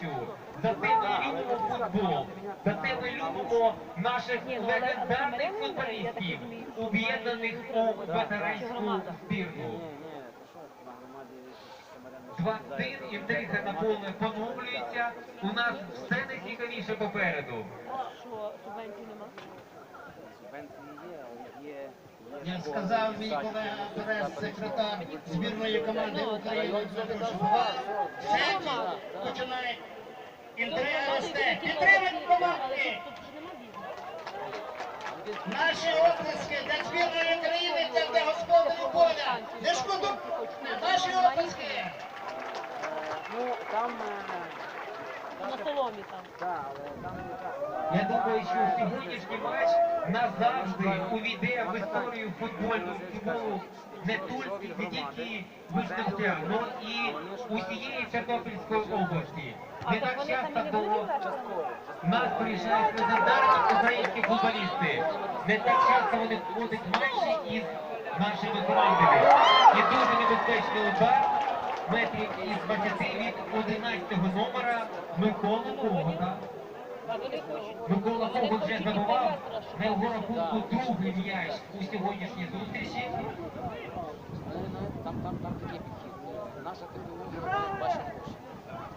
передачу. За те ми любимо футбол. За те ми любимо наших легендарних футболістів, об'єднаних у ветеранську збірну. 2-1, інтрига на поле поновлюється. У нас все найцікавіше попереду. Що субвенцій нема? Як сказав мій колега прес-секретар збірної команди України третій починає інтрига росте. Підтримуємо команди! Наші оплески для збірної України це для господарів поля. Не шкодуйте! Наші оплески! Ну, там... На соломі там. Не. Я думаю, що сьогоднішній матч назавжди увійде в історію футбольного футболу не тільки завдяки вишневцям, але і усієї Тернопільської області. Не часто було нас приїжджають легендарні українські футболісти. Не так часто вони входять в матчі із нашими командами. І дуже небезпечний удар метрів із 20 від 11 номера Миколи Когота. Микола Когут вже забував на його рахунку другий м'яч у сьогоднішній зустрічі. Але ну, там, там, там такий підхід. Наша технологія бачимо.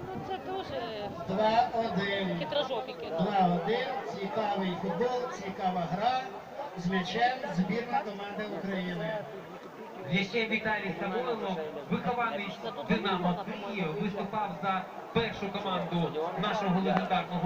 Ну це дуже 2-1. хитрожопіки. 2-1. Цікавий футбол, цікава гра з м'ячем збірна команди України. Ще Віталій Самойлов, вихований Динамо Київ, виступав за першу команду нашого легендарного